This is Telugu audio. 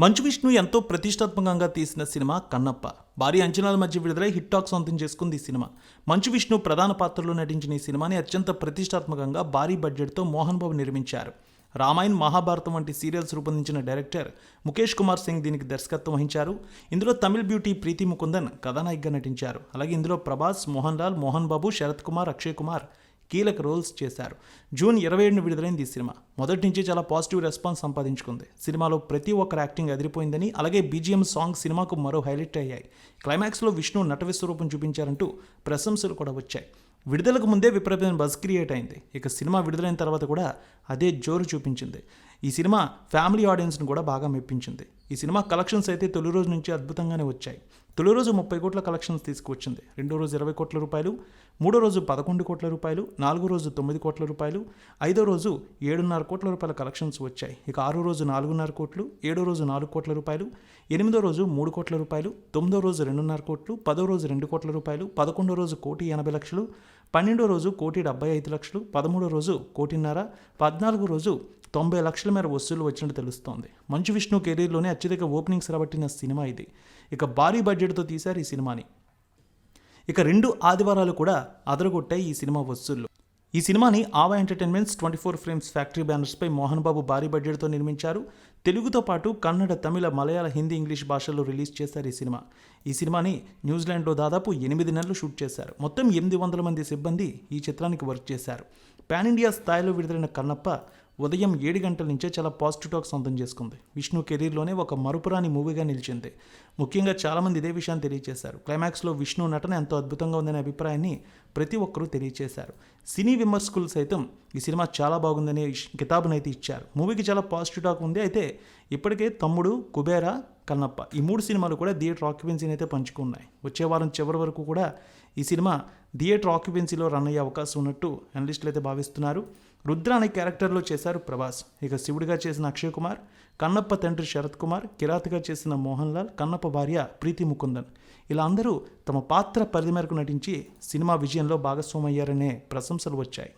మంచు విష్ణు ఎంతో ప్రతిష్టాత్మకంగా తీసిన సినిమా కన్నప్ప. భారీ అంచనాల మధ్య విడుదలై హిట్ టాక్ సొంతం చేసుకుంది ఈ సినిమా. మంచు విష్ణు ప్రధాన పాత్రలో నటించిన ఈ సినిమాని అత్యంత ప్రతిష్టాత్మకంగా భారీ బడ్జెట్తో మోహన్ బాబు నిర్మించారు. రామాయణ్ మహాభారతం వంటి సీరియల్స్ రూపొందించిన డైరెక్టర్ ముఖేష్ కుమార్ సింగ్ దీనికి దర్శకత్వం వహించారు. ఇందులో తమిళ్ బ్యూటీ ప్రీతి ముకుందన్ కథానాయికగా నటించారు. అలాగే ఇందులో ప్రభాస్ మోహన్ లాల్ మోహన్ బాబు శరత్ కుమార్ అక్షయ్ కుమార్ కీలక రోల్స్ చేశారు. జూన్ ఇరవై ఏడున విడుదలైంది ఈ సినిమా. మొదటి నుంచి చాలా పాజిటివ్ రెస్పాన్స్ సంపాదించుకుంది. సినిమాలో ప్రతి ఒక్కరి యాక్టింగ్ అదిరిపోయిందని అలాగే బీజిఎం సాంగ్ సినిమాకు మరో హైలైట్ అయ్యాయి. క్లైమాక్స్లో విష్ణు నట విశ్వరూపం చూపించారంటూ ప్రశంసలు కూడా వచ్చాయి. విడుదలకు ముందే విపరీతమైన బజ్ క్రియేట్ అయింది. ఇక సినిమా విడుదలైన తర్వాత కూడా అదే జోరు చూపించింది. ఈ సినిమా ఫ్యామిలీ ఆడియన్స్ని కూడా బాగా మెప్పించింది. ఈ సినిమా కలెక్షన్స్ అయితే తొలి రోజు నుంచి అద్భుతంగానే వచ్చాయి. తొలి రోజు ముప్పై కోట్ల కలెక్షన్స్ తీసుకువచ్చింది. రెండో రోజు ఇరవై కోట్ల రూపాయలు మూడో రోజు పదకొండు కోట్ల రూపాయలు నాలుగో రోజు తొమ్మిది కోట్ల రూపాయలు ఐదో రోజు ఏడున్నర కోట్ల రూపాయల కలెక్షన్స్ వచ్చాయి. ఇక ఆరో రోజు నాలుగున్నర కోట్లు ఏడో రోజు నాలుగు కోట్ల రూపాయలు ఎనిమిదో రోజు మూడు కోట్ల రూపాయలు తొమ్మిదో రోజు రెండున్నర కోట్లు పదో రోజు రెండు కోట్ల రూపాయలు పదకొండో రోజు కోటి ఎనభై లక్షలు పన్నెండో రోజు కోటి డెబ్బై ఐదు లక్షలు పదమూడో రోజు కోటిన్నర పద్నాలుగో రోజు తొంభై లక్షల మేర వసూలు వచ్చినట్టు తెలుస్తోంది. మంచు విష్ణు కెరీర్లోనే అత్యధిక ఓపెనింగ్స్ రాబట్టిన సినిమా ఇది. ఇక భారీ బడ్జెట్తో తీశారు ఈ సినిమాని. ఇక రెండు ఆదివారాలు కూడా అదరగొట్టాయి ఈ సినిమా వసూళ్ళు. ఈ సినిమాని Ava entertainments twenty four frames factory బ్యానర్స్పై Mohan Babu భారీ బడ్జెట్తో నిర్మించారు. తెలుగుతో పాటు కన్నడ తమిళ మలయాళ హిందీ ఇంగ్లీష్ భాషల్లో రిలీజ్ చేశారు ఈ సినిమా. ఈ సినిమాని న్యూజిలాండ్లో దాదాపు ఎనిమిది నెలలు షూట్ చేశారు. మొత్తం ఎనిమిది వందల మంది సిబ్బంది ఈ చిత్రానికి వర్క్ చేశారు. పాన్ ఇండియా స్థాయిలో విడుదలైన కన్నప్ప ఉదయం ఏడు గంటల నుంచే చాలా పాజిటివ్ టాక్ సొంతం చేసుకుంది. విష్ణు కెరీర్లోనే ఒక మరుపురాని మూవీగా నిలిచింది. ముఖ్యంగా చాలామంది ఇదే విషయాన్ని తెలియజేశారు క్లైమాక్స్లో విష్ణు నటన ఎంతో అద్భుతంగా ఉందనే అభిప్రాయాన్ని ప్రతి ఒక్కరూ తెలియజేశారు సినీ విమర్శకులు సైతం ఈ సినిమా చాలా బాగుందనే కితాబునైతే ఇచ్చారు. మూవీకి చాలా పాజిటివ్ టాక్ ఉంది. అయితే ఇప్పటికే తమ్ముడు కుబేరా కన్నప్ప ఈ మూడు సినిమాలు కూడా థియేటర్ ఆక్యుపెన్సీని అయితే పంచుకున్నాయి. వచ్చే వారం చివరి వరకు కూడా ఈ సినిమా థియేటర్ ఆక్యుపెన్సీలో రన్ అయ్యే అవకాశం ఉన్నట్టు అనలిస్టులు అయితే భావిస్తున్నారు. రుద్ర అనే క్యారెక్టర్లో చేశారు ప్రభాస్. ఇక శివుడిగా చేసిన అక్షయ్ కుమార్ కన్నప్ప తండ్రి శరత్ కుమార్ కిరాతగా చేసిన మోహన్ లాల్ కన్నప్ప భార్య ప్రీతి ముకుందన్. ఇలా అందరూ తమ పాత్ర పరిధి మేరకు నటించి సినిమా విజయంలో భాగస్వామయ్యారనే ప్రశంసలు వచ్చాయి.